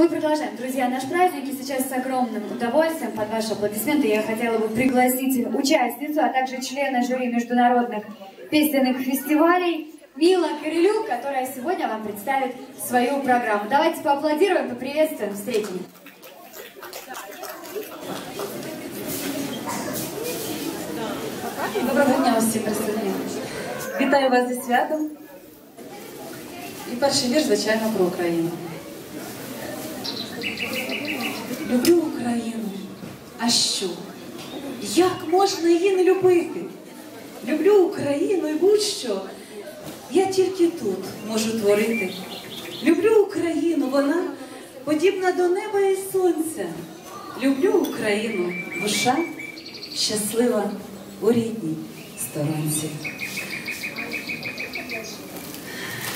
Мы продолжаем, друзья, наш праздник. И сейчас с огромным удовольствием под ваши аплодисменты я хотела бы пригласить участницу, а также члена жюри международных песенных фестивалей Мила Корелюк, которая сегодня вам представит свою программу. Давайте поаплодируем, поприветствуем, встретим. Доброго дня усім присутні. Вітаю вас зі святом. І перший вірш, звичайно, про Україну. Люблю Україну. А що? Як можна її не любити? Люблю Україну і будь-що. Я тільки тут можу творити. Люблю Україну, вона подібна до неба і сонця. Люблю Україну, душа щаслива у рідній сторонці.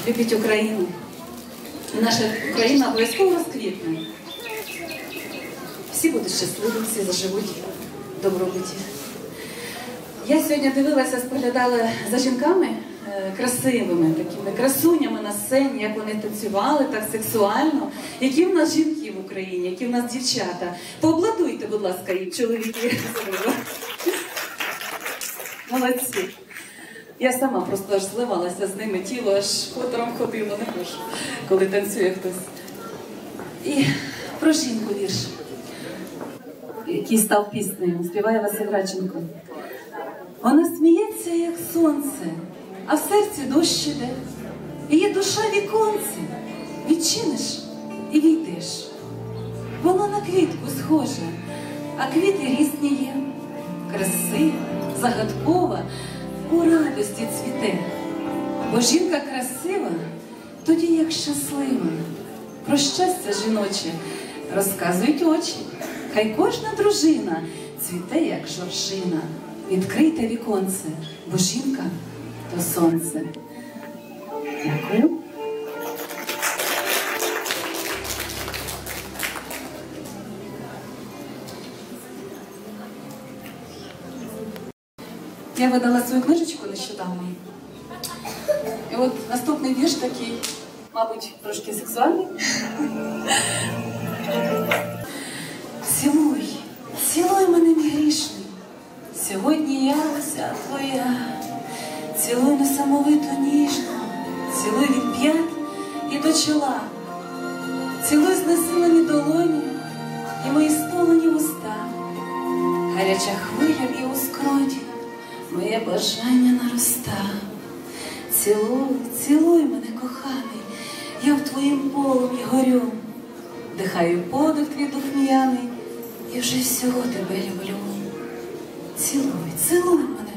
Любіть Україну. Наша Україна обов'язково розквітне. Всі будуть щасливі, всі заживуть в добробуті. Я сьогодні дивилася, споглядала за жінками е, красивими, такими красунями на сцені, як вони танцювали так сексуально. Які в нас жінки в Україні, які в нас дівчата. Пообладуйте, будь ласка, їм чоловіки. Молодці. Я сама просто аж зливалася з ними, тіло аж хутором ходило, не можу, коли танцює хтось. І про жінку вірш, який став піснею, співає Василь Радченко. Вона сміється, як сонце, а в серці дощ іде. Її душа віконце, відчиниш і війдеш. Вона на квітку схожа, а квіти різні є, красива, загадкова, у радості цвіте. Бо жінка красива, тоді як щаслива. Про щастя жіноче розказують очі. Хай кожна дружина цвіте, як жоржина. Відкрийте віконце, бо жінка то сонце. Дякую. Я видала свою книжечку нещодавно. І от наступний вірш такий, мабуть, трошки сексуальний. Цілуй, цілуй мене мій грішний. Сьогодні я вся твоя. Цілуй несамовито ніжно, цілуй від п'ят і до чола. Цілуй знесилені долоні і мої столені вуста. Гаряча хвиля б'є у скроті, моє бажання нароста. Цілуй, цілуй мене, коханий, я в твоїм полум'ї горю. Дихаю подих твій духм'яний, і вже всього тебе люблю. Цілуй, цілуй мене,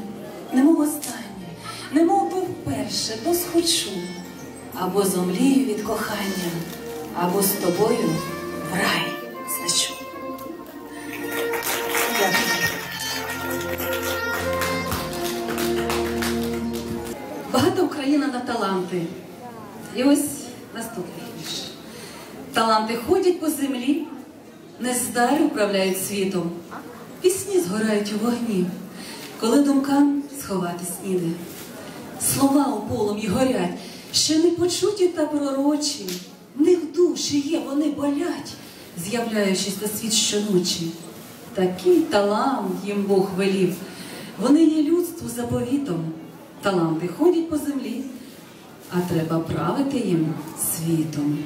немов останнє, немов би вперше, то схочу. Або зомлію від кохання, або з тобою в рай. Дякую. Багата Україна на таланти. І ось наступний. Таланти ходять по землі, нездарі управляють світом. Пісні згорають у вогні, коли думкам сховатись ніде. Слова у полум'ї горять, ще не почуті та пророчі. В них душі є, вони болять, з'являючись на світ щоночі. Такий талант їм Бог велів. Вони є людству заповітом. Таланти ходять по землі, а треба правити їм світом.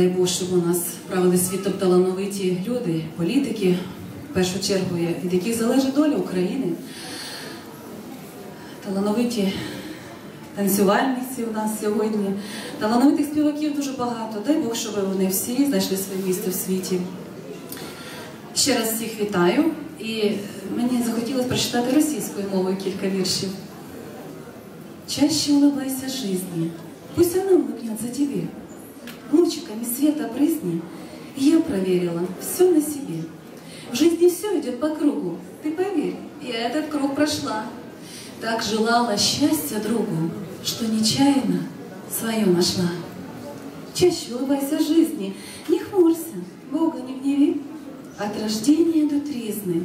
Дай Бог, щоб у нас правили світом талановиті люди, політики, в першу чергу, від яких залежить доля України. Талановиті танцювальниці у нас сьогодні. Талановитих співаків дуже багато. Дай Бог, щоб вони всі знайшли своє місце в світі. Ще раз всіх вітаю. І мені захотілося прочитати російською мовою кілька віршів. Чаще улыбайся жизни, пусть она улыбнет за тебе. Лучиками света брызни, и я проверила все на себе. В жизни все идет по кругу, ты поверь, я этот круг прошла. Так желала счастья другу, что нечаянно свое нашла. Чаще улыбайся жизни, не хмурься, Бога не гневи. От рождения до тризны,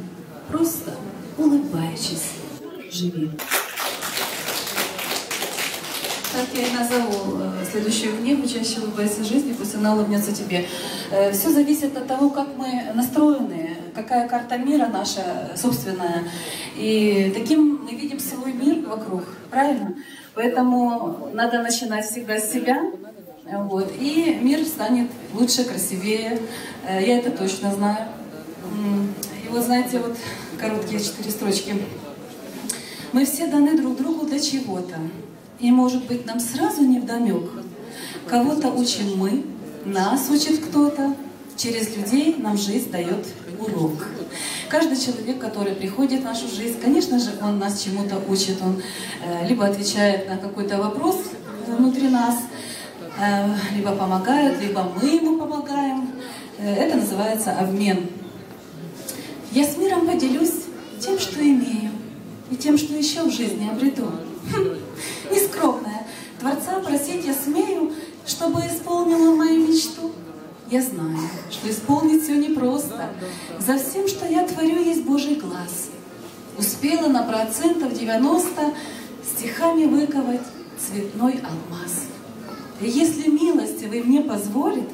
просто улыбаючись, живи. Так я и назову э, следующую книгу «Чаще улыбайся жизни, пусть она улыбнется тебе». Все зависит от того, как мы настроены, какая карта мира наша собственная. И таким мы видим свой мир вокруг, правильно? Поэтому надо начинать всегда с себя, вот, и мир станет лучше, красивее. Э, Я это точно знаю. И вот знаете, вот короткие четыре строчки. Мы все даны друг другу для чего-то. И, может быть, нам сразу не вдомек. Кого-то учим мы, нас учит кто-то. Через людей нам жизнь дает урок. Каждый человек, который приходит в нашу жизнь, конечно же, он нас чему-то учит. Он э, либо отвечает на какой-то вопрос внутри нас, э, либо помогает, либо мы ему помогаем. Э, это называется обмен. Я с миром поделюсь тем, что имею, и тем, что еще в жизни обрету. Нескромная. Творца просить я смею, чтобы исполнила мою мечту. Я знаю, что исполнить все непросто. За всем, что я творю, есть Божий глаз. Успела на процентов 90 стихами выковать цветной алмаз. И если милостивый мне позволит,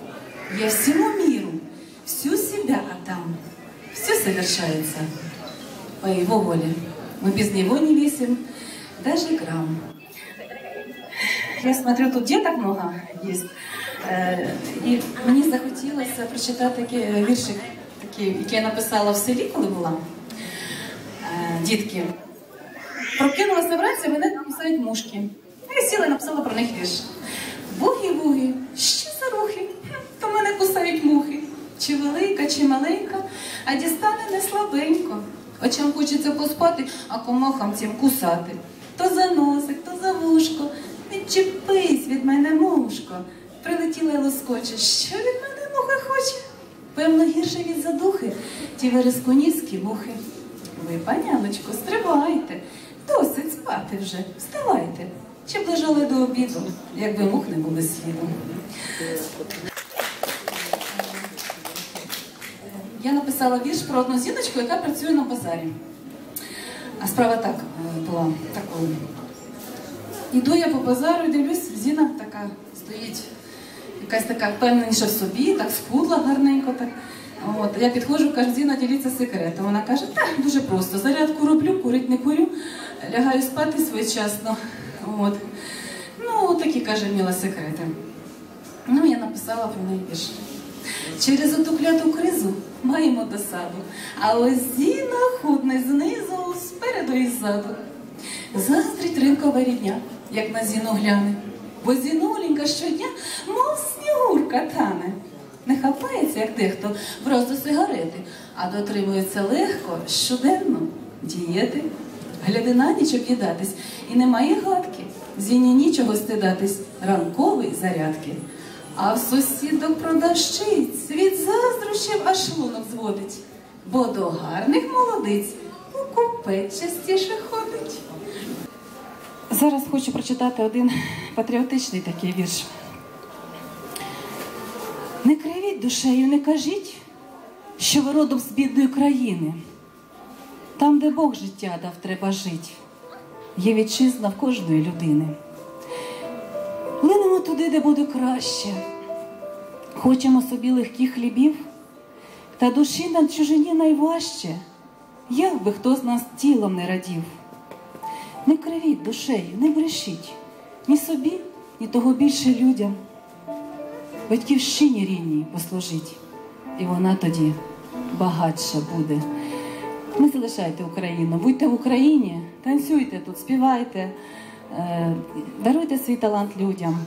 я всему миру всю себя отдам. Все совершается по его воле. Мы без него не весим даже грамм. Я смотрю, тут деток много есть. І мені захотілося прочитати такий віршик, такий, який я написала в селі, коли була. Е, Дітки. Прокинулася вранці, мене кусають мушки. Я сіла і написала про них вірш. Буги-буги, що за рухи? То мене кусають мухи. Чи велика, чи маленька, а дістане не слабенько. Очам хочеться поспати, а комахам цим кусати. То за носик, то за вушко. Відчепись від мене, мушко. Прилетіла й лоскоче. Що від мене муха хоче? Певно, гірше від задухи, ті верескунівські мухи. Ви, паняночко, стрибайте, досить спати вже, вставайте. Чи б лежали до обіду, якби мух не були слідом. Я написала вірш про одну жіночку, яка працює на базарі. А справа так е, була такою. Іду я по базару і дивлюсь, Зіна така стоїть, якась така впевненіша в собі, так схудла гарненько. Так. От, я підходжу, кажу, Зіна, діліться секретом. Вона каже, так, дуже просто. Зарядку роблю, курить не курю, лягаю спати своєчасно. От. Ну, такі, каже, міла секрети. Ну, я написала про неї вірш. Через оту кляту кризу маємо досаду, а ось Зіна худне знизу, спереду і ззаду. Заздрить ринкова рідня, як на зіну гляне, бо зінулінька щодня, мов снігурка тане. Не хапається, як дехто, враз до сигарети, а дотримується легко, щоденно дієти. Гляди на ніч об'їдатись, і немає гадки, зіні нічого стидатись, ранковий зарядки. А в сусідок продавщиць від заздрощів аж шлунок зводить, бо до гарних молодиць покупець частіше ходить. Зараз хочу прочитати один патріотичний такий вірш. Не кривіть душею, не кажіть, що ви родом з бідної країни. Там, де Бог життя дав, треба жити. Є вітчизна в кожної людини. Линемо туди, де буде краще. Хочемо собі легких хлібів, та душі на чужині найважче, як би хто з нас тілом не радів. Не кривіть душею, не брешіть ні собі, ні того більше людям. Батьківщині рідній послужіть, і вона тоді багатша буде. Не залишайте Україну, будьте в Україні, танцюйте тут, співайте, е, даруйте свій талант людям.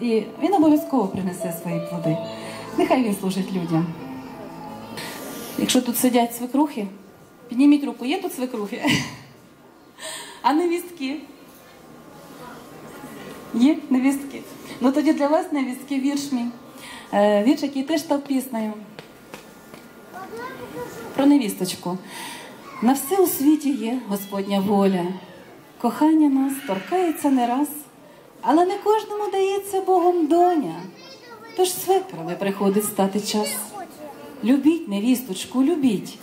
І він обов'язково принесе свої плоди. Нехай він служить людям. Якщо тут сидять свекрухи, підніміть руку, є тут свекрухи? А невістки? Є невістки? Ну тоді для вас невістки вірш мій. Е, Вірш, який теж став піснею. Про невісточку. На все у світі є Господня воля. Кохання нас торкається не раз, але не кожному дається Богом доня. Тож свекрами приходить стати час. Любіть невісточку, любіть,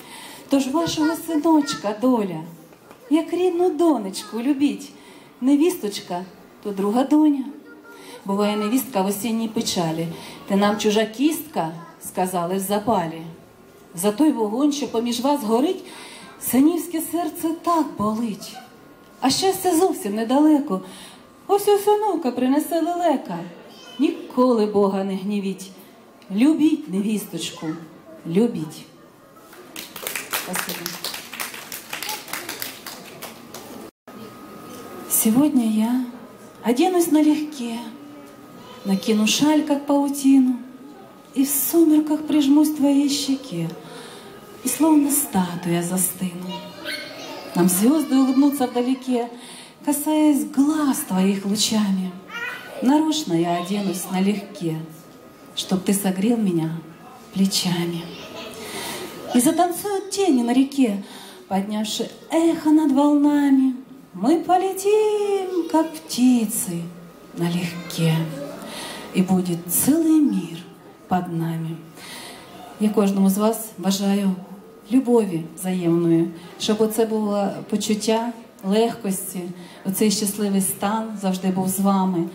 тож вашого синочка доля, як рідну донечку любіть. Невісточка то друга доня. Буває невістка в осінній печалі. Ти нам чужа кістка, сказали в запалі. За той вогонь, що поміж вас горить, синівське серце так болить. А щастя зовсім недалеко. Ось ось онука принесе лелека. Ніколи Бога не гнівіть. Любіть невісточку, любіть. Спасибо. Сегодня я оденусь налегке, накину шаль, как паутину, и в сумерках прижмусь к твоей щеке, и словно статуя застыну. Нам звезды улыбнутся вдалеке, касаясь глаз твоих лучами. Нарочно я оденусь налегке, чтоб ты согрел меня плечами. И затанцуют тени на реке, поднявши эхо над волнами. Мы полетим, как птицы, налегке, і буде цілий мір під нами. Я кожному з вас бажаю любові взаємної, щоб оце було почуття легкості, оцей щасливий стан завжди був з вами.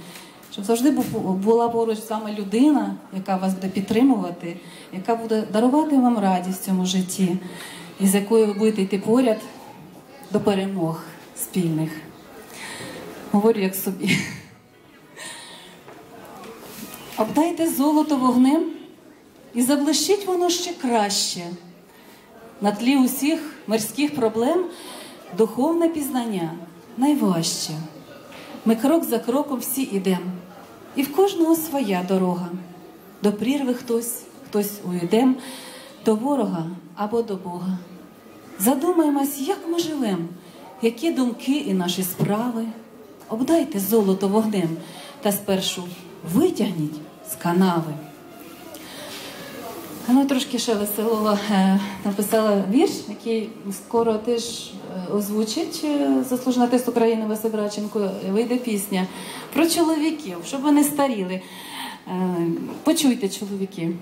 Щоб завжди була поруч з вами людина, яка вас буде підтримувати, яка буде дарувати вам радість в цьому житті, і з якою ви будете йти поряд до перемог спільних. Говорю як собі. Обдайте золото вогнем і заблищить воно ще краще. На тлі усіх мирських проблем духовне пізнання найважче. Ми крок за кроком всі ідемо, і в кожного своя дорога. До прірви хтось, хтось уйдем, до ворога або до Бога. Задумаємось, як ми живем, які думки і наші справи. Обдайте золото вогнем та спершу витягніть з канави. Ну, трошки ще веселого е, написала вірш, який скоро теж е, озвучить е, заслужений артист України Василь Браченко. Вийде пісня про чоловіків, щоб вони старіли. Почуйте, чоловіки.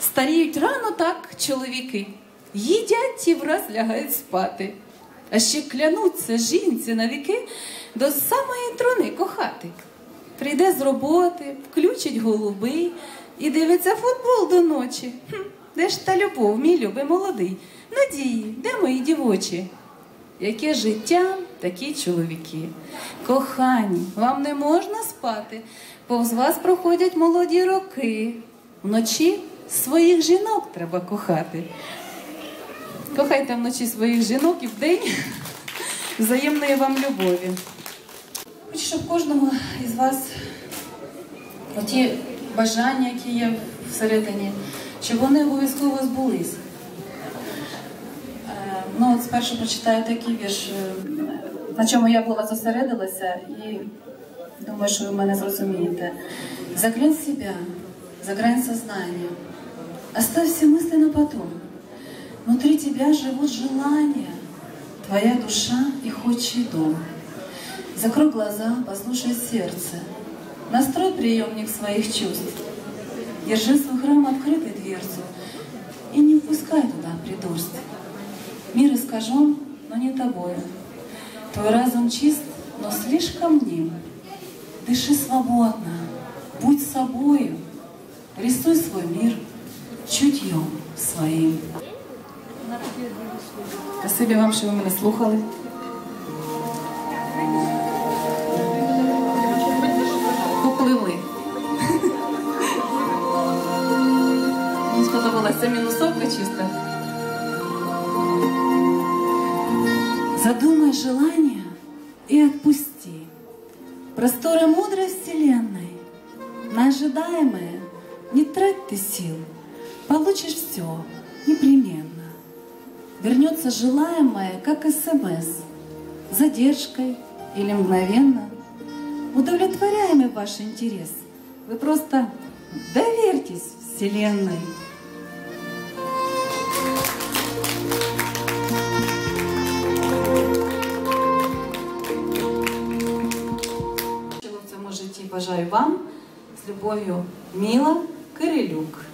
Старіють рано так чоловіки, їдять і враз лягають спати. А ще клянуться жінці на віки до самої трони кохати. Прийде з роботи, включить голубий і дивиться футбол до ночі. Де ж та любов, мій любий молодий? Надії, де мої дівочі? Яке життя, такі чоловіки. Кохані, вам не можна спати, повз вас проходять молоді роки. Вночі своїх жінок треба кохати. Кохайте вночі своїх жінок і вдень взаємної вам любові. Хочу, щоб кожному із вас оті бажання, які є всередині, щоб вони обов'язково збулись. Е, Ну, от спершу прочитаю такий вірш, е, на чому я була зосередилася, і думаю, що ви мене зрозумієте. Заглянь себя, загрань сознание, оставь все мысли на потом. Внутри тебя живут желания, твоя душа и отчий дом. Закрой глаза, послушай сердце. Настрой приемник своих чувств. Держи свой храм открытой дверцу и не впускай туда придурств. Мир искажен, но не тобою. Твой разум чист, но слишком ним. Дыши свободно, будь собою. Рисуй свой мир чутьем своим. Спасибі вам, що ви мене слухали. Сподобалася мінусовка чиста. Задумай желание и отпусти. Просторы мудрой вселенной, на ожидаемое не трать ты сил, получишь все непременно. Вернется желаемое, как СМС, задержкой или мгновенно. Удовлетворяемый ваш интерес. Вы просто доверьтесь Вселенной. Вам з любов'ю Міла Кирилюк.